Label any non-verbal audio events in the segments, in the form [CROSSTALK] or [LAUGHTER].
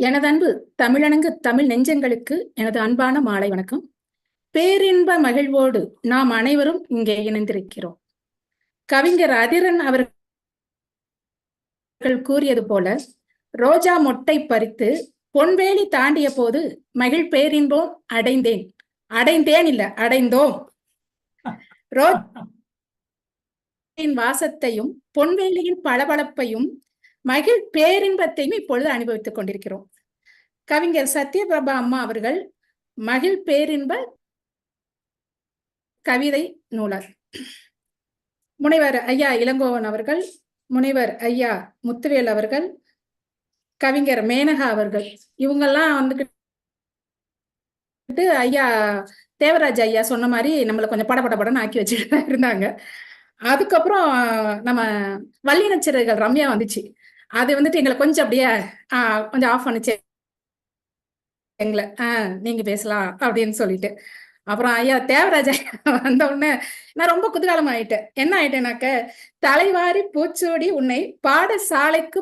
எனது அன்பு தமிழணங்கு தமிழ் நெஞ்சங்களுக்கு எனது அன்பான மாலை வணக்கம். பேரின்ப மகிழ்வோடு நாம் அனைவரும் இங்கே இணைந்திருக்கிறோம். கவிஞர் அதிரன் அவர்கள் கூறியது போல ரோஜா மொட்டை பறித்து பொன்வேலி தாண்டிய போது மகிழ் பேரின்போம் அடைந்தேன். அடைந்தேன் இல்ல அடைந்தோம். [LAUGHS] ரோஜின் வாசத்தையும் பொன்வேலியின் பளபளப்பையும் மகிழ் பேரின்பத்தையும் இப்பொழுது அனுபவித்துக் கொண்டிருக்கிறோம். கவிஞர் சத்யபிரபா அம்மா அவர்கள் மகிழ் பேரின்ப கவிதை நூலர். முனைவர் ஐயா இளங்கோவன் அவர்கள் முனைவர் ஐயா முத்துவேல் அவர்கள் கவிஞர் மேனகா அவர்கள் இவங்கெல்லாம் வந்துட்டு ஐயா தேவராஜ் ஐயா சொன்ன மாதிரி நம்மளை கொஞ்சம் படபடபடன்னு ஆக்கி வச்சுட்டு இருந்தாங்க. அதுக்கப்புறம் நம்ம வல்லினச்சிறர்கள் ரம்யா வந்துச்சு. அது வந்துட்டு எங்களை கொஞ்சம் அப்படியே ஆஹ் கொஞ்சம் ஆஃப் பண்ணுச்சு. எங்களை ஆஹ் நீங்க பேசலாம் அப்படின்னு சொல்லிட்டு. அப்புறம் ஐயா தேவராஜா வந்த உடனே நான் ரொம்ப குதூகலம் ஆயிட்டேன். என்ன ஆயிட்டேனாக்க தலைவாரி பூச்சோடி உன்னை பாடசாலைக்கு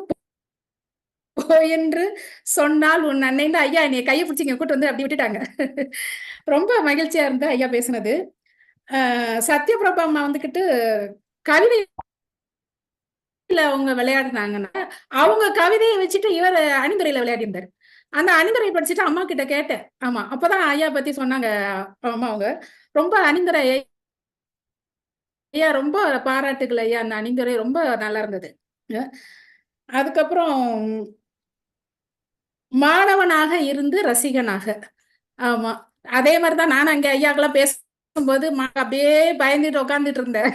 என்று சொன்னால் உன் அன்னைன்னு ஐயா என்னை கையை பிடிச்சி இங்க கூட்டு வந்து அப்படி விட்டுட்டாங்க. ரொம்ப மகிழ்ச்சியா இருந்து ஐயா பேசுனது. ஆஹ் சத்யபிரபா அம்மா வந்துகிட்டு கல்வி அவங்க விளையாடுனாங்கன்னா அவங்க கவிதையை வச்சுட்டு இவர் அணிந்துரையில விளையாடி இருந்தாரு அந்த அணிந்துரை படிச்சுட்டு அம்மா கிட்ட கேட்டேன். ஆமா அப்பதான் ஐயா பத்தி சொன்னாங்க அம்மா அவங்க. ரொம்ப அணிந்துரை ஐயா ரொம்ப பாராட்டுகள் ஐயா. அந்த அணிந்துரை ரொம்ப நல்லா இருந்தது. அதுக்கப்புறம் மாணவனாக இருந்து ரசிகனாக. ஆமா அதே மாதிரிதான் நான் அங்க ஐயாக்கெல்லாம் பேச போது அப்படியே பயந்துட்டு உட்காந்துட்டு இருந்தேன்.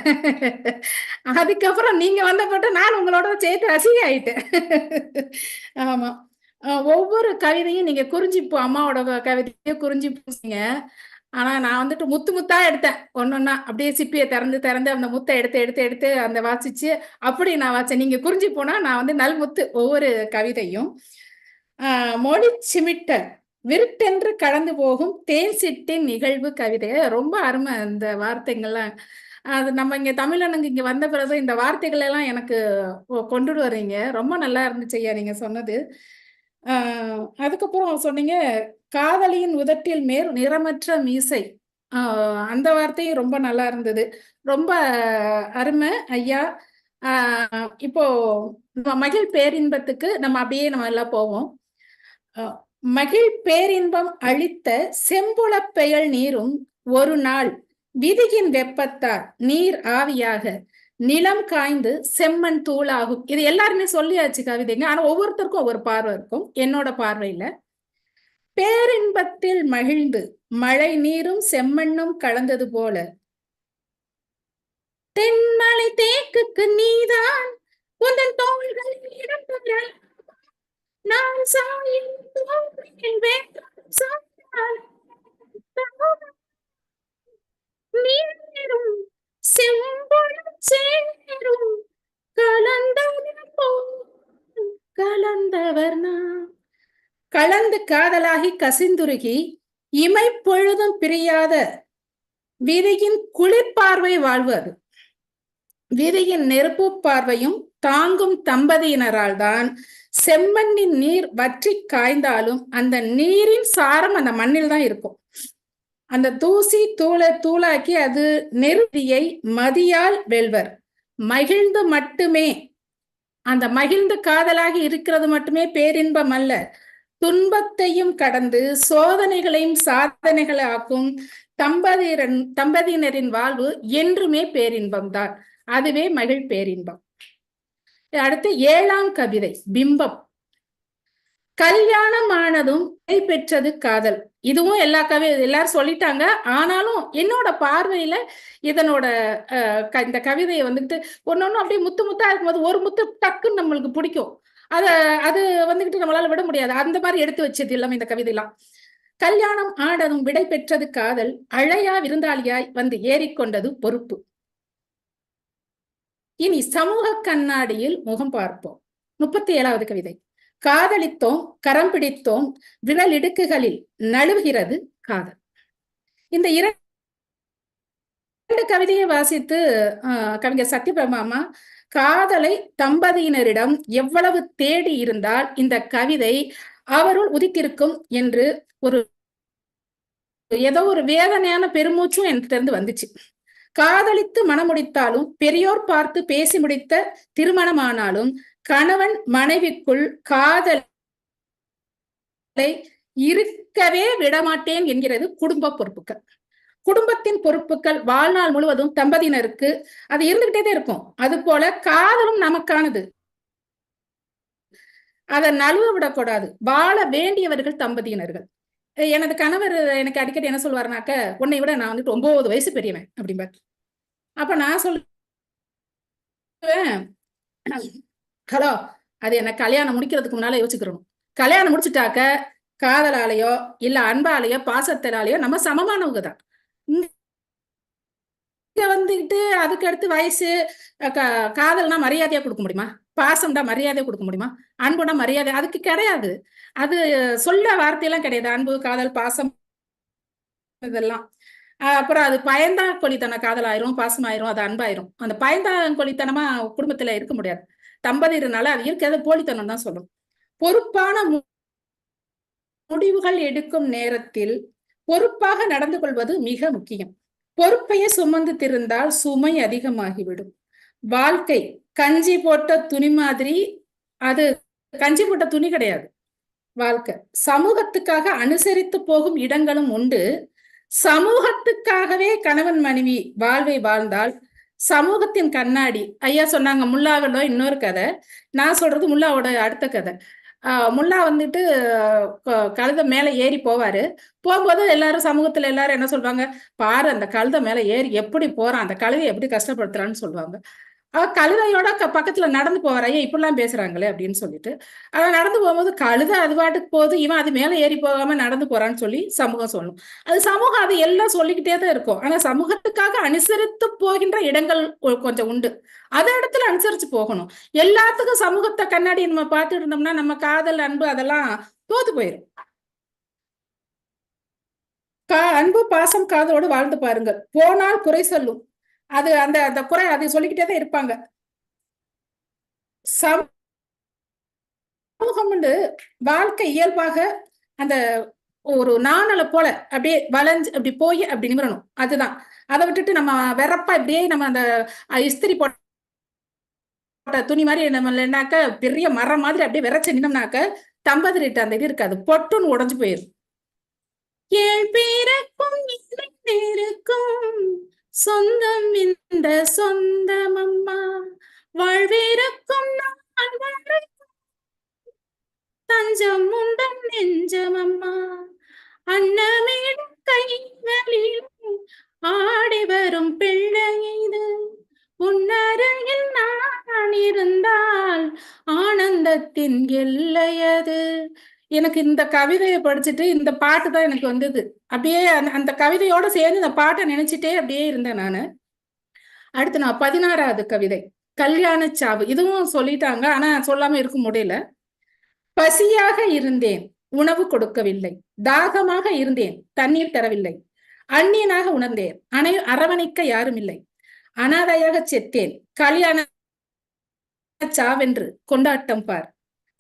அதுக்கப்புறம் நீங்க வந்த போட்டு நான் உங்களோட சேர்த்து ரசிக ஆயிட்டேன் ஆமா ஒவ்வொரு கவிதையும் நீங்க குறிஞ்சிப்பூ அம்மாவோட கவிதையே குறிஞ்சிப்பூசிங்க ஆனா நான் வந்துட்டு முத்து முத்தா எடுத்தேன். ஒன்னொன்னா அப்படியே சிப்பியை திறந்து திறந்து அந்த முத்தை எடுத்து எடுத்து எடுத்து அந்த வாசிச்சு அப்படி நான் வாச்சேன் நீங்க குறிஞ்சி போனா நான் வந்து நல் முத்து ஒவ்வொரு கவிதையும். ஆஹ் மொழி சிமிட்டல். விருட்டென்று கடந்து போகும் தேன் சிட்டின் நிகழ்வு கவிதை. ரொம்ப அருமை இந்த வார்த்தைங்கள்லாம். அது நம்ம இங்க தமிழனுங்க இங்க வந்த பிறகு இந்த வார்த்தைகள் எல்லாம் எனக்கு கொண்டுட்டு வர்றீங்க ரொம்ப நல்லா இருந்துச்சு ஐயா நீங்க சொன்னது. ஆஹ் அதுக்கப்புறம் சொன்னீங்க காதலியின் உதட்டில் மேல் நிறமற்ற மீசை. அந்த வார்த்தையும் ரொம்ப நல்லா இருந்தது. ரொம்ப அருமை ஐயா. இப்போ மகிழ் பேரின்பத்துக்கு நம்ம அப்படியே நம்ம எல்லாம் போவோம். மகிழ் பேரின்பம் அளித்த செம்புல பெயல் நீரும் ஒரு நாள் விதியின் வெப்பத்தால் நீர் ஆவியாக நிலம் காய்ந்து செம்மண் தூளாகும். இது எல்லாருமே சொல்லியாச்சு கவிதைங்க. ஆனா ஒவ்வொருத்தருக்கும் ஒவ்வொரு பார்வை இருக்கும். என்னோட பார்வையில பேரின்பத்தில் மகிழ்ந்து மழை நீரும் செம்மண்ணும் கலந்தது போல தென்மலை தேக்குக்கு நீதான் உந்தன் தோள்கள் இடம் நான் சாயும் நீரும் செம்பொழும் சேரும். கலந்தவர் நான். கலந்து காதலாகி கசிந்துருகி இமை பொழுதும் பிரியாத விதியின் குளிர்பார்வை வாழ்வது. விதியின் நெருப்பு பார்வையும் தாங்கும் தம்பதியினரால் தான் செம்மண்ணின் நீர் வற்றி காய்ந்தாலும் அந்த நீரின் சாரம் அந்த மண்ணில் தான் இருக்கும். அந்த தூசி தூளை தூளாக்கி அது நெருதியை மதியால் வெல்வர். மகிழ்ந்து மட்டுமே. அந்த மகிழ்ந்து காதலாகி இருக்கிறது மட்டுமே பேரின்பம் அல்ல. துன்பத்தையும் கடந்து சோதனைகளையும் சாதனைகளை ஆக்கும் தம்பதியரன் தம்பதியினரின் வாழ்வு என்றுமே பேரின்பம் தான் அதுவே மகிழ் பேரின்பம். அடுத்து ஏழாம் கவிதை பிம்பம். கல்யாணம் ஆனதும் பெற்றது காதல். இதுவும் எல்லா கவி எல்லாரும் சொல்லிட்டாங்க. ஆனாலும் என்னோட பார்வையில இதனோட இந்த கவிதையை வந்துட்டு ஒன்னொன்னு அப்படியே முத்து முத்தா இருக்கும்போது ஒரு முத்து டக்குன்னு நம்மளுக்கு பிடிக்கும். அத அது வந்துகிட்டு நம்மளால விட முடியாது. அந்த மாதிரி எடுத்து வச்சது எல்லாமே இந்த கவிதைலாம். கல்யாணம் ஆனதும் விடை பெற்றது காதல். அழையா விருந்தாளியாய் வந்து ஏறிக்கொண்டது பொறுப்பு. இனி சமூக கண்ணாடியில் முகம் பார்ப்போம். முப்பத்தி ஏழாவது கவிதை. காதலித்தோம் கரம் பிடித்தோம் விரல் இடுக்குகளில் நழுவுகிறது காதல். இந்த இரண்டு கவிதையை வாசித்து கவிஞர் சத்யபிரமாமா காதலை தம்பதியினரிடம் எவ்வளவு தேடி இருந்தால் இந்த கவிதை அவருள் உதித்திருக்கும் என்று ஒரு ஏதோ ஒரு வேதனையான பெருமூச்சும் என்கிட்ட இருந்து வந்துச்சு. காதலித்து மணமுடித்தாலும் பெரியோர் பார்த்து பேசி முடித்த திருமணமானாலும் கணவன் மனைவிக்குள் காதலை இருக்கவே விடமாட்டேன் என்கிறது குடும்ப பொறுப்புகள் குடும்பத்தின் பொறுப்புகள் வாழ்நாள் முழுவதும் தம்பதியினருக்கு அது இருந்துகிட்டே இருக்கும். அது போல காதலும் நமக்கானது. அதை நழுவ விடக்கூடாது. வாழ வேண்டியவர்கள் தம்பதியினர்கள். எனது கணவர் எனக்கு அடிக்கடி என்ன சொல்லுவாருனாக்க உன்னை விட நான் வந்துட்டு ஒன்பது வயசு பெரியவன் அப்படிம்பார். அப்ப நான் சொல்லுவேன் ஹலோ அது என்ன கல்யாணம் முடிக்கிறதுக்கு முன்னால யோசிக்கிறோம் கல்யாணம் முடிச்சுட்டாக்க காதலாலேயோ இல்ல அன்பாலேயோ பாசத்தினாலேயோ நம்ம சமமானவங்க தான். இங்க வந்துட்டு அதுக்கு அடுத்து வயசு காதல்னா மரியாதையா கொடுக்க முடியுமா? பாசம்டா மரியாதை கொடுக்க முடியுமா? அன்புடா மரியாதை? அதுக்கு கிடையாது. அது சொல்ல வார்த்தையெல்லாம் கிடையாது. அன்பு காதல் பாசம் இதெல்லாம். அப்புறம் அது பயந்தா கொலித்தன காதல் ஆயிரும் பாசம் ஆயிரும் அது அன்பாயிரும். அந்த பயந்தா கொலித்தனமா குடும்பத்துல இருக்க முடியாது. தம்பதினால அது இருக்கிறது போலித்தனம் தான் சொல்லும். பொறுப்பான முடிவுகள் எடுக்கும் நேரத்தில் பொறுப்பாக நடந்து கொள்வது மிக முக்கியம். பொறுப்பையே சுமந்து திருந்தால் சுமை அதிகமாகிவிடும். வாழ்க்கை கஞ்சி போட்ட துணி மாதிரி அது கஞ்சி போட்ட துணி கிடையாது. வாழ்க்கை. சமூகத்துக்காக அனுசரித்து போகும் இடங்களும் உண்டு. சமூகத்துக்காகவே கணவன் மனைவி வாழ்வை வாழ்ந்தால் சமூகத்தின் கண்ணாடி ஐயா சொன்னாங்க முல்லாவிலோ இன்னொரு கதை. நான் சொல்றது முல்லாவோட அடுத்த கதை. முல்லா வந்துட்டு கழுத மேல ஏறி போவாரு. போகும்போது எல்லாரும் சமூகத்துல எல்லாரும் என்ன சொல்லுவாங்க பாரு அந்த கழுத மேல ஏறி எப்படி போறான்? அந்த கழுதை எப்படி கஷ்டப்படுத்துறான்னு சொல்லுவாங்க கழுதையோட பக்கத்துல நடந்து போவார். ஐயா இப்படிலாம் பேசுறாங்களே அப்படின்னு சொல்லிட்டு. அவன் நடந்து போகும்போது கழுதை அது பாட்டுக்கு போகுது. இவன் அது மேல ஏறி போகாம நடந்து போறான்னு சொல்லி சமூகம் சொல்லும். அது சமூகம் அது எல்லாம் சொல்லிக்கிட்டே தான் இருக்கும். ஆனா சமூகத்துக்காக அனுசரித்து போகின்ற இடங்கள் கொஞ்சம் உண்டு. அத இடத்துல அனுசரிச்சு போகணும். எல்லாத்துக்கும் சமூகத்தை கண்ணாடி நம்ம பார்த்துட்டு இருந்தோம்னா நம்ம காதல் அன்பு அதெல்லாம் தோத்து போயிடும் அன்பு பாசம் காதலோடு வாழ்ந்து பாருங்கள். போனால் குறை சொல்லும். அது அந்த அந்த குறை அதை சொல்லிக்கிட்டே தான் இருப்பாங்க. சமூகம்னு வாழ்க்கை இயல்பாக அந்த ஒரு நாணலை போல அப்படியே வளைஞ்சு அப்படி போய் அப்படி நிமிரணும். அதுதான். அதை விட்டுட்டு நம்ம வெறப்பா இப்படியே நம்ம அந்த இஸ்திரி போட்ட துணி மாதிரி நம்ம இல்லைனாக்க பெரிய மரம் மாதிரி அப்படியே விரைச்சு நின்னோம்னாக்க தம்பதிரிட்டு அந்த இது இருக்காது. பொட்டுன்னு உடஞ்சு போயிடும் ஏன் பேருக்கும் இருக்கும் சொந்தம் இந்த சொந்தம் அம்மா. வாழ்விருக்கும் தஞ்சம் உண்டம் நெஞ்சம் அம்மா. அன்னமேடும் கைகளில் ஆடி வரும் பிள்ளை இது. உன்னருகில் நான் இருந்தால் ஆனந்தத்தின் எல்லையது எனக்கு இந்த கவிதையை படிச்சுட்டு இந்த பாட்டு தான் எனக்கு வந்தது. அப்படியே அந்த கவிதையோட சேர்ந்து இந்த பாட்டை நினைச்சிட்டே அப்படியே இருந்தேன் நான். அடுத்து நான் பதினாறாவது கவிதை. கல்யாண சாவு. இதுவும் சொல்லிட்டாங்க ஆனா சொல்லாம இருக்க முடியல. பசியாக இருந்தேன் உணவு கொடுக்கவில்லை. தாகமாக இருந்தேன் தண்ணீர் தரவில்லை. அந்நியனாக உணர்ந்தேன் அனை அரவணைக்க யாரும் இல்லை அனாதையாக செத்தேன். கல்யாண சாவென்று கொண்டாட்டம் பார்.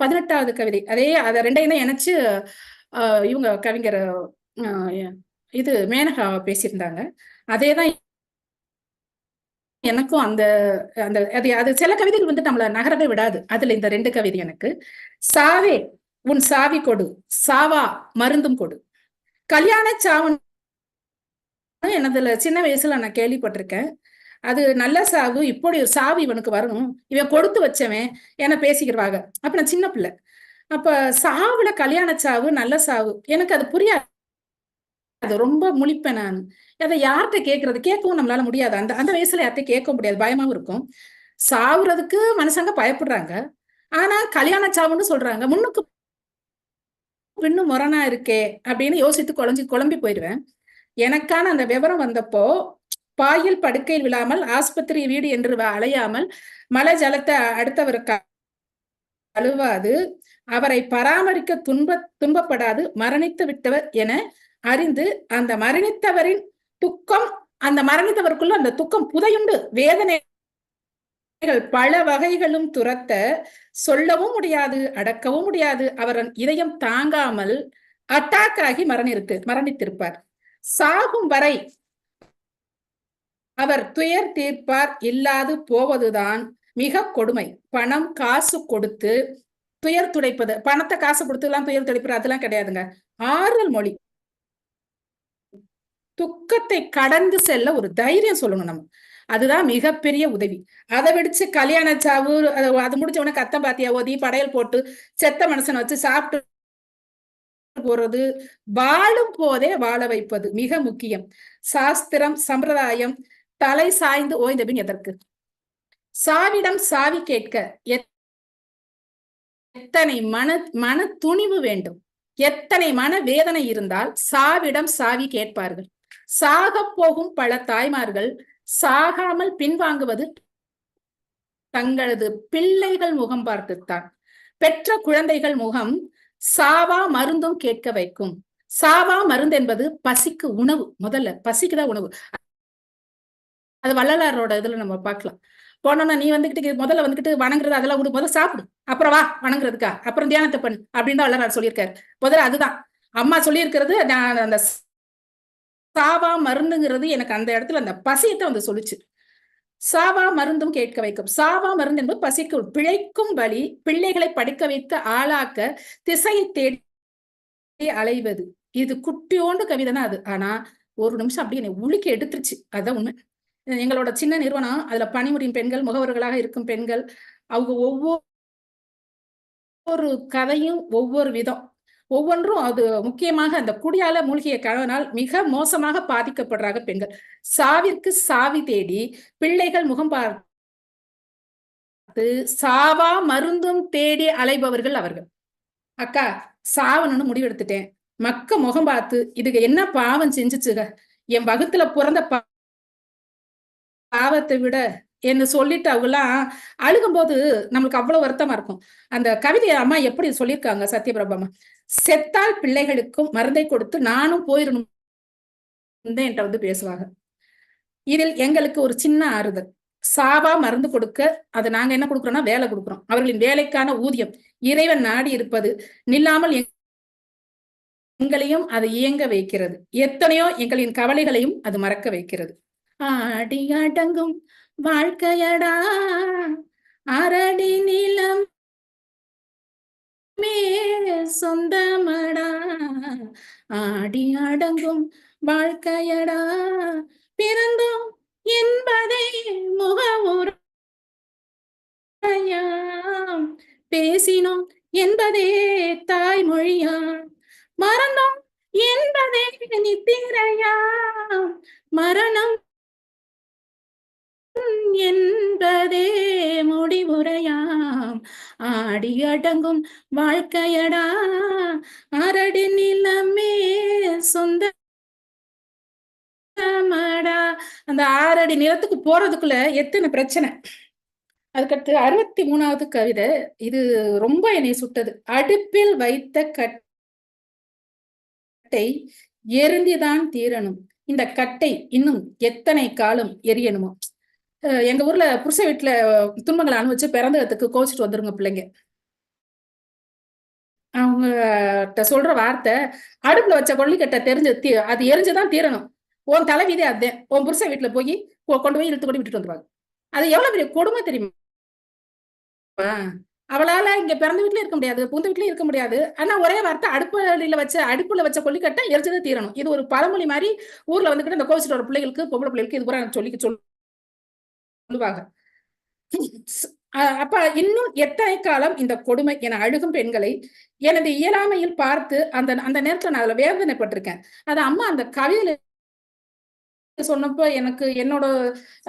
பதினெட்டாவது கவிதை. அதே அதை ரெண்டையும் தான் இணைச்சு இவங்க கவிஞர் இது மேனகா பேசியிருந்தாங்க. அதே தான் எனக்கும் அந்த அந்த அது அது சில கவிதைகள் வந்து நம்மள நகரவே விடாது. அதுல இந்த ரெண்டு கவிதை எனக்கு. சாவே உன் சாவி கொடு. சாவா மருந்தும் கொடு. கல்யாண சாவன் எனதுல சின்ன வயசுல நான் கேள்விப்பட்டிருக்கேன். அது நல்ல சாவு இப்படி ஒரு சாவு இவனுக்கு வரணும். இவன் கொடுத்து வச்சவன் என பேசிக்கிறவாங்க அப்ப நான் சின்ன பிள்ளை. அப்ப சாவுல கல்யாண சாவு நல்ல சாவு. எனக்கு அது புரியாது. அது ரொம்ப முழிப்பேன் நான். அதை யார்கிட்ட கேட்கறது கேட்கவும் நம்மளால முடியாது. அந்த அந்த வயசுல யார்கிட்ட கேட்க முடியாது. பயமாவும் இருக்கும். சாவுறதுக்கு மனுஷங்க பயப்படுறாங்க. ஆனா கல்யாண சாவுன்னு சொல்றாங்க. முன்னுக்கு இன்னும் முரணா இருக்கே அப்படின்னு யோசித்து குழஞ்சி குழம்பி போயிடுவேன். எனக்கான அந்த விவரம் வந்தப்போ பாயில் படுக்கையில் விழாமல் ஆஸ்பத்திரி வீடு என்று அலையாமல் மலை ஜலத்தை அடுத்தவருக்கு அழுவாது. அவரை பராமரிக்க துன்ப துன்பப்படாது. மரணித்து விட்டவர் என அறிந்து அந்த மரணித்தவரின் துக்கம் அந்த மரணித்தவருக்குள்ள அந்த துக்கம் புதையுண்டு. வேதனைகள் பல வகைகளும் துரத்த சொல்லவும் முடியாது அடக்கவும் முடியாது. அவரன் இதயம் தாங்காமல் அட்டாக் ஆகி மரணிருக்கு மரணித்திருப்பார். சாகும் வரை அவர் துயர் தீர்ப்பார் இல்லாது போவதுதான் மிக கொடுமை. பணம் காசு கொடுத்து துயர் துடைப்பது பணத்தை காசு கொடுத்து எல்லாம் துயர் துடைப்பது அதெல்லாம் கிடையாதுங்க. ஆறுதல் மொழி. துக்கத்தை கடந்து செல்ல ஒரு தைரியம் சொல்லணும் நம்ம. அதுதான் மிகப்பெரிய உதவி. அதை விடுச்சு கல்யாண சாவு அது முடிச்ச உடனே கத்தம் பாத்தியா ஓதி படையல் போட்டு செத்த மனுஷனை வச்சு சாப்பிட்டு போறது வாழும் போதே வாழ வைப்பது மிக முக்கியம். சாஸ்திரம் சம்பிரதாயம் தலை சாய்ந்து ஓய்ந்த பின் எதற்கு? சாவிடம் சாவி கேட்க எத்தனை மன மன துணிவு வேண்டும்? எத்தனை மன வேதனை இருந்தால் சாவிடம் சாவி கேட்பார்கள். சாக போகும் பல தாய்மார்கள் சாகாமல் பின்வாங்குவது தங்களது பிள்ளைகள் முகம் பார்த்துத்தான். பெற்ற குழந்தைகள் முகம் சாவா மருந்தும் கேட்க வைக்கும். சாவா மருந்து என்பது பசிக்கு உணவு முதல்ல பசிக்குதான் உணவு. அது வள்ளலாரோட இதுல நம்ம பார்க்கலாம். போனோம்னா நீ வந்துகிட்டு முதல்ல வந்துகிட்டு வணங்குறது அதெல்லாம் விடு முதல்ல சாப்பிடு. அப்புறம் வா வணங்குறதுக்கா. அப்புறம் தியானத்தை பண்ணு அப்படின்னு தான் வள்ளலார் சொல்லியிருக்காரு. முதல்ல அதுதான். அம்மா சொல்லியிருக்கிறது நான் அந்த சாவா மருந்துங்கிறது எனக்கு அந்த இடத்துல அந்த பசியத்தை வந்து சொல்லிச்சு. சாவா மருந்தும் கேட்க வைக்கும். சாவா மருந்து என்பது பசிக்கு பிழைக்கும் வழி பிள்ளைகளை படிக்க வைத்து ஆளாக்க திசையை தேடி அலைவது. இது குட்டியோண்டு கவிதை தான் அது. ஆனா ஒரு நிமிஷம் அப்படியே என்னை உழுக்கி எடுத்துருச்சு. அதான் உண்மை. எங்களோட சின்ன நிறுவனம் அதுல பணிபுரியும் பெண்கள் முகவர்களாக இருக்கும் பெண்கள் அவங்க ஒவ்வொரு கதையும் ஒவ்வொரு விதம். ஒவ்வொன்றும் அது முக்கியமாக அந்த குடியால மூழ்கிய கணவனால் மிக மோசமாக பாதிக்கப்படுறாங்க பெண்கள். சாவிற்கு சாவி தேடி பிள்ளைகள் முகம் பார்த்து சாவா மருந்தும் தேடி அலைபவர்கள் அவர்கள். அக்கா சாவணும்னு முடிவெடுத்துட்டேன். மக்க முகம் பார்த்து இதுக்கு என்ன பாவம் செஞ்சுச்சுக? என் வகுத்துல பிறந்த பாவத்தை விட என்று சொல்லிட்டு அவங்கெல்லாம் அழுகும்போது நம்மளுக்கு அவ்வளவு வருத்தமா இருக்கும். அந்த கவிதையை அம்மா எப்படி சொல்லியிருக்காங்க சத்யபிரபம்மா செத்தால் பிள்ளைகளுக்கும் மருந்தை கொடுத்து நானும் போயிடணும் என்கிட்ட வந்து பேசுவாங்க. இதில் எங்களுக்கு ஒரு சின்ன ஆறுதல். சாவா மருந்து கொடுக்க அதை நாங்க என்ன கொடுக்குறோம்னா வேலை கொடுக்குறோம். அவர்களின் வேலைக்கான ஊதியம். இறைவன் நாடி இருப்பது நில்லாமல் எங்களையும் அதை இயங்க வைக்கிறது. எத்தனையோ எங்களின் கவலைகளையும் அது மறக்க வைக்கிறது. ஆடி அடங்கும் வாழ்க்கையடா. அரடி நிலம் சொந்தமடா. ஆடி அடங்கும் வாழ்க்கையடா. பிறந்தோம் என்பதை முகவுரையாம் பேசினோம் என்பதே தாய்மொழியா மரணம் என்பதே நித்திரையாம். மரணம் என்பதே முடிவுரையாம். ஆடி அடங்கும் வாழ்க்கையடா அரடி நிலமே சொந்த அந்த ஆறடி நிலத்துக்கு போறதுக்குள்ள எத்தனை பிரச்சனை? அதுக்கடுத்து அறுபத்தி மூணாவது கவிதை. இது ரொம்ப என்னை சுட்டது. அடுப்பில் வைத்த கட்டை எரிந்திதான் தீரணும். இந்த கட்டை இன்னும் எத்தனை காலம் எரியணுமோ? எங்க ஊர்ல புருஷ வீட்டுல துன்பங்களை அனுபவிச்சு பிறந்ததுக்கு கோச்சிட்டு வந்துருங்க பிள்ளைங்க. அவங்க சொல்ற வார்த்தை அடுப்புல வச்ச கொல்லிக்கட்டை தெரிஞ்சு அது எரிஞ்சுதான் தீரணும். உன் தலைவிதே அதே. உன் புருஷ வீட்டுல போய் கொண்டு போய் இழுத்து கொண்டு விட்டுட்டு வந்துருவாங்க. அது எவ்வளவு பெரிய கொடுமை தெரியுமா? அவளால இங்க பிறந்த வீட்டுல இருக்க முடியாது புந்த வீட்லயும் இருக்க முடியாது. ஆனா ஒரே வார்த்தை அடுப்புல வச்ச அடுப்புல வச்ச கொல்லிக்கட்டை எரிச்சது தீரணும். இது ஒரு பழமொழி மாதிரி ஊர்ல வந்துகிட்டு இந்த கோவிச்சிட்டு வர பிள்ளைகளுக்கு பொம்பளை பிள்ளைகளுக்கு இது பூரா சொல்லி சொல்லுவாங்க. அப்ப இன்னும் எத்தனை காலம் இந்த கொடுமை என அழுகும் பெண்களை எனது இயலாமையில் பார்த்து அந்த அந்த நேரத்துல நான் அதுல வேதனைப்பட்டிருக்கேன். அது அம்மா அந்த கவியில சொன்னப்போ எனக்கு என்னோட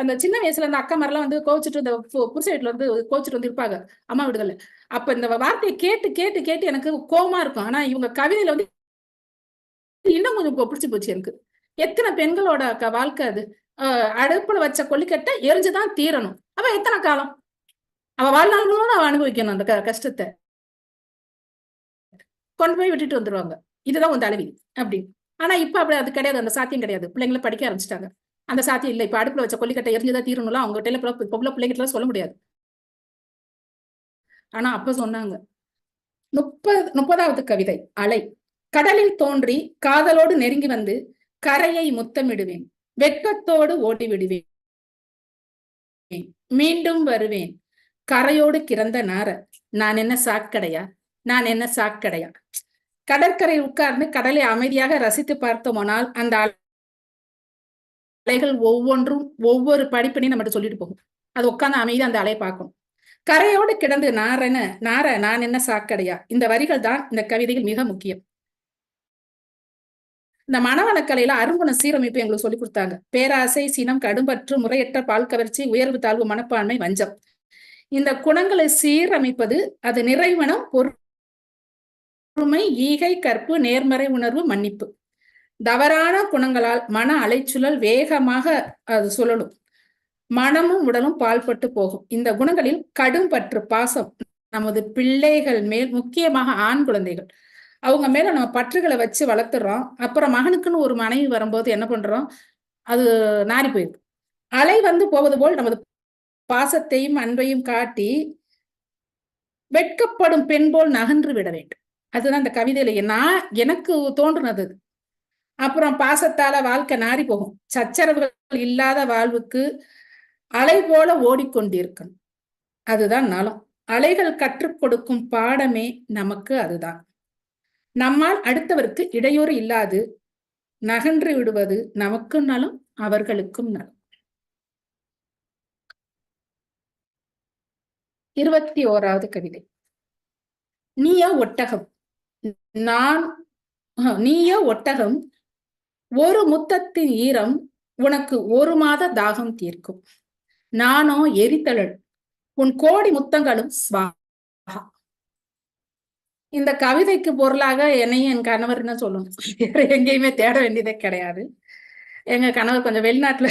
அந்த சின்ன வயசுல அந்த அக்கா மாதிரிலாம் வந்து கோவிச்சுட்டு இந்த புருஷ வீட்டுல வந்து கோவிச்சுட்டு வந்து இருப்பாங்க அம்மா வீடுகள்ல. அப்ப இந்த வார்த்தையை கேட்டு கேட்டு கேட்டு எனக்கு கோபமா இருக்கும். ஆனா இவங்க கவிதையில வந்து இன்னும் கொஞ்சம் பிடிச்சி போச்சு எனக்கு. எத்தனை பெண்களோட வாழ்க்கை அது. அடுப்புல வச்ச கொல்லிக்கட்டை எரிஞ்சுதான் தீரணும். அவ எத்தனை காலம்? அவ வாழ்நாள் முழுவதும் அவ அனுபவிக்கணும் அந்த கஷ்டத்தை. கொண்டு போய் விட்டுட்டு வந்துருவாங்க. இதுதான் உன் தலைவி அப்படி ஆனா இப்ப அப்படி அது கிடையாது அந்த சாத்தியம் கிடையாது. பிள்ளைங்களை படிக்க ஆரம்பிச்சிட்டாங்க. அந்த சாத்தியம் இல்லை. இப்ப அடுப்புல வச்ச கொல்லிக்கட்டை எரிஞ்சுதான் தீரணும்ல அவங்க கிட்ட பொம்பளை பிள்ளைகிட்ட சொல்ல முடியாது. ஆனா அப்ப சொன்னாங்க. முப்பது முப்பதாவது கவிதை அலை. கடலில் தோன்றி காதலோடு நெருங்கி வந்து கரையை முத்தமிடுவேன். வெட்கத்தோடு ஓடிவிடுவேன். மீண்டும் வருவேன். கரையோடு கிறந்த நார நான் என்ன சாக்கடையா? நான் என்ன சாக்கடையா? கடற்கரை உட்கார்ந்து கடலை அமைதியாக ரசித்து பார்த்தோமானால் அந்த அலைகள் ஒவ்வொன்றும் ஒவ்வொரு படிப்பினையும் நம்மகிட்ட சொல்லிட்டு போகும். அது உட்கார்ந்து அமைதி அந்த அலையை பார்க்கும். கரையோடு கிடந்து நாரன நார நான் என்ன சாக்கடையா? இந்த வரிகள் தான் இந்த கவிதைகள் மிக முக்கியம். இந்த மனவளக்கலையில அருங்குண சீரமைப்பு எங்களுக்கு சொல்லி கொடுத்தாங்க. பேராசை சினம் கடும்பற்று முறையற்ற பால் கவர்ச்சி உயர்வு தாழ்வு மனப்பான்மை வஞ்சம். இந்த குணங்களை சீரமைப்பது அது நிறைவனம் பொறுமை ஈகை கற்பு நேர்மறை உணர்வு மன்னிப்பு. தவறான குணங்களால் மன அலைச்சுழல் வேகமாக அது சுழலும். மனமும் உடலும் பால்பட்டு போகும். இந்த குணங்களில் கடும் பற்று பாசம் நமது பிள்ளைகள் மேல் முக்கியமாக ஆண் குழந்தைகள். அவங்க மேல நம்ம பற்றுகளை வச்சு வளர்த்துறோம். அப்புறம் மகனுக்குன்னு ஒரு மனைவி வரும்போது என்ன பண்றோம்? அது நாரி போயிடும் அலை வந்து போவது போல் நமது பாசத்தையும் அன்பையும் காட்டி வெட்கப்படும் பெண் போல் நகன்று விட வேண்டும். அதுதான் இந்த கவிதையில நான் எனக்கு தோன்றுனது. அப்புறம் பாசத்தால வாழ்க்கை நாரி போகும். சச்சரவுகள் இல்லாத வாழ்வுக்கு அலை போல ஓடிக்கொண்டிருக்கணும். அதுதான் நலம். அலைகள் கற்றுக் கொடுக்கும் பாடமே நமக்கு அதுதான். நம்மால் அடுத்தவருக்கு இடையூறு இல்லாது நகன்று விடுவது நமக்கும் நலம் அவர்களுக்கும் நலம். இருபத்தி ஓராவது கவிதை. நீயோ ஒட்டகம். நான் நீயோ ஒட்டகம் ஒரு முத்தத்தின் ஈரம் உனக்கு ஒரு மாத தாகம் தீர்க்கும். நானோ எரித்தழல் உன் கோடி முத்தங்களும் ஸ்வாகா இந்த கவிதைக்கு பொருளாக என்னையும் என் கணவர்னு சொல்லணும் எங்கேயுமே தேட வேண்டியதே கிடையாது. எங்க கணவர் கொஞ்சம் வெளிநாட்டுல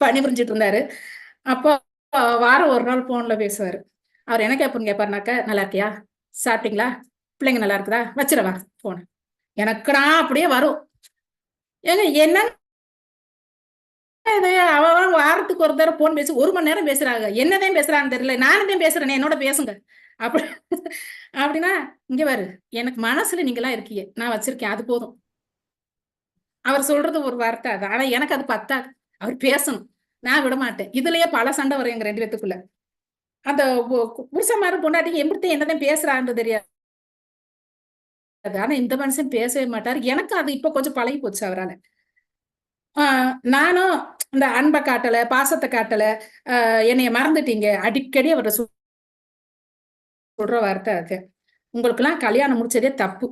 பணிபுரிஞ்சிட்டு இருந்தாரு. அப்போ வாரம் ஒரு நாள் போன்ல பேசுவாரு. அவர் என்ன கேட்போன்னு கேப்பாருனாக்கா நல்லா இருக்கியா? சாப்பிட்டீங்களா? பிள்ளைங்க நல்லா இருக்குதா? வச்சிடவா போன எனக்குடா அப்படியே வரும். ஏங்க என்ன அவன் வாரத்துக்கு ஒரு தடவை போன் பேசி ஒரு மணி நேரம் பேசுறாங்க. என்னதான் பேசுறான்னு தெரியல. நானும் பேசுறேனே பேசுறேன் என்னோட பேசுங்க. அப்படி அப்படின்னா இங்க வரு எனக்கு மனசுல நீங்க எல்லாம் இருக்கீங்க. நான் வச்சிருக்கேன். அது போதும். அவர் சொல்றது ஒரு வார்த்தை அது. ஆனா எனக்கு அது பத்தாது. அவர் பேசணும். நான் விட மாட்டேன். இதுலயே பல சண்டை வரும் எங்க ரெண்டு பேத்துக்குள்ள. அந்த புருஷமாரும் பொண்டாட்டி எப்படி என்னதான் பேசுறான்னு தெரியாது. ஆனா இந்த மனுஷன் பேசவே மாட்டாரு. எனக்கு அது இப்ப கொஞ்சம் பழகி போச்சு அவரால். நானும் இந்த அன்பை காட்டல பாசத்தை காட்டல என்னைய மறந்துட்டீங்க. அடிக்கடி அவரை சொல்ற வார்த்தை அது. உங்களுக்கெல்லாம் கல்யாணம் முடிச்சதே தப்பு.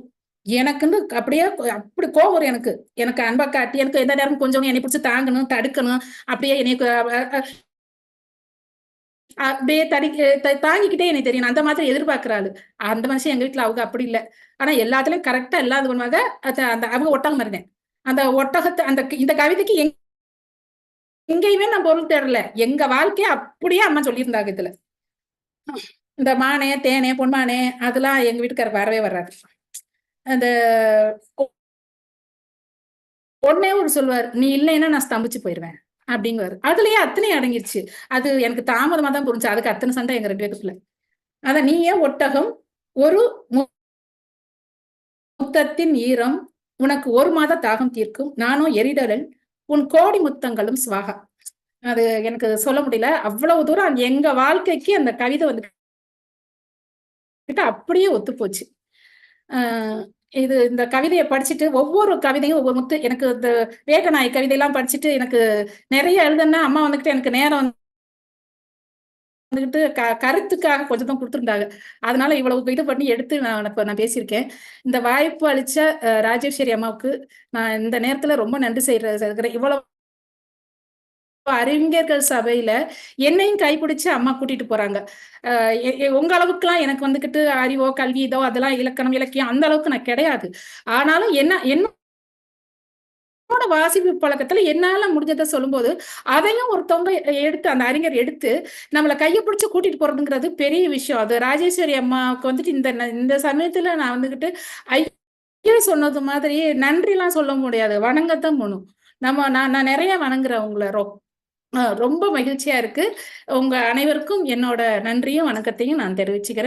எனக்குன்னு அப்படியே அப்படி கோவம் எனக்கு. எனக்கு அன்பை காட்டி எனக்கு எந்த நேரம் கொஞ்சம் என்னை பிடிச்சி தாங்கணும் தடுக்கணும் அப்படியே என்னை அப்படியே தடி தாங்கிக்கிட்டே எனக்கு தெரியும் அந்த மாதிரி எதிர்பார்க்கிறாள் அந்த மனுஷன் எங்க வீட்டுல அவங்க அப்படி இல்லை. ஆனா எல்லாத்துலயும் கரெக்டா இல்லாத பண்ணுவாங்க அந்த அவங்க ஒட்டகம் இருந்தேன் அந்த ஒட்டகத்தை அந்த இந்த கவிதைக்கு எங்கேயுமே நான் பொருள் தேடல. எங்க வாழ்க்கைய அப்படியே அம்மா சொல்லியிருந்தாங்க இதுல. இந்த மானே தேனே பொன்மானே அதெல்லாம் எங்க வீட்டுக்கார வரவே வராது அந்த ஒன்னே ஒரு சொல்லுவார் நீ இல்லைன்னா நான் ஸ்தம்பிச்சு போயிடுவேன் அப்படிங்குவாரு. அதுலயே அத்தனை அடங்கிருச்சு. அது எனக்கு தாமதமா தான் புரிஞ்சு அதுக்கு அத்தனை சண்டை எங்க ரெண்டு பேருக்குள்ள நீ ஏன் ஒட்டகம் ஒரு முத்தத்தின் ஈரம் உனக்கு ஒரு மாத தாகம் தீர்க்கும் நானும் எரிடலன் உன் கோடி முத்தங்களும் சுவாகா. அது எனக்கு சொல்ல முடியல. அவ்வளவு தூரம் எங்க வாழ்க்கைக்கு அந்த கவிதை வந்து அப்படியே ஒத்து போச்சு இது இந்த கவிதையை படிச்சுட்டு ஒவ்வொரு கவிதையும் ஒவ்வொரு முத்து எனக்கு இந்த வேகநாய் கவிதையெல்லாம் படிச்சுட்டு எனக்கு நிறைய எழுதுனா அம்மா வந்துகிட்டு எனக்கு நேரம் வந்துகிட்டு க கருத்துக்காக கொஞ்சம் தான் கொடுத்துருந்தாங்க. அதனால இவ்வளவு இது பண்ணி எடுத்து நான் இப்போ நான் பேசியிருக்கேன். இந்த வாய்ப்பு அளிச்ச ராஜேஸ்வரி அம்மாவுக்கு நான் இந்த நேரத்துல ரொம்ப நன்றி செய்கிறேன். இவ்வளவு அறிஞர்கள் சபையில என்னையும் கைப்பிடிச்சு அம்மா கூட்டிட்டு போறாங்க. உங்க அளவுக்குலாம் எனக்கு வந்துகிட்டு அறிவோ கல்வி இதோ அதெல்லாம் இலக்கணம் இலக்கியம் அந்த அளவுக்கு நான் கிடையாது. ஆனாலும் என்ன என்ன வாசிப்பு பழக்கத்துல என்னால முடிஞ்சதை சொல்லும்போது அதையும் ஒருத்தவங்க எடுத்து அந்த அறிஞர் எடுத்து நம்மளை கையை பிடிச்சி கூட்டிட்டு போறதுங்கிறது பெரிய விஷயம். அது ராஜேஸ்வரி அம்மாவுக்கு வந்துட்டு இந்த இந்த சமயத்துல நான் வந்துகிட்டு ஐயா சொன்னது மாதிரி நன்றி எல்லாம் சொல்ல முடியாது. வணங்கத்தான் போகணும் நம்ம நான் நான் நிறைய வணங்குறேன் உங்களை ரொம்ப ரொம்ப மகிழ்ச்சியா இருக்கு. உங்க அனைவருக்கும் என்னோட நன்றியும், வணக்கத்தையும் நான் தெரிவிச்சுக்கிறேன்.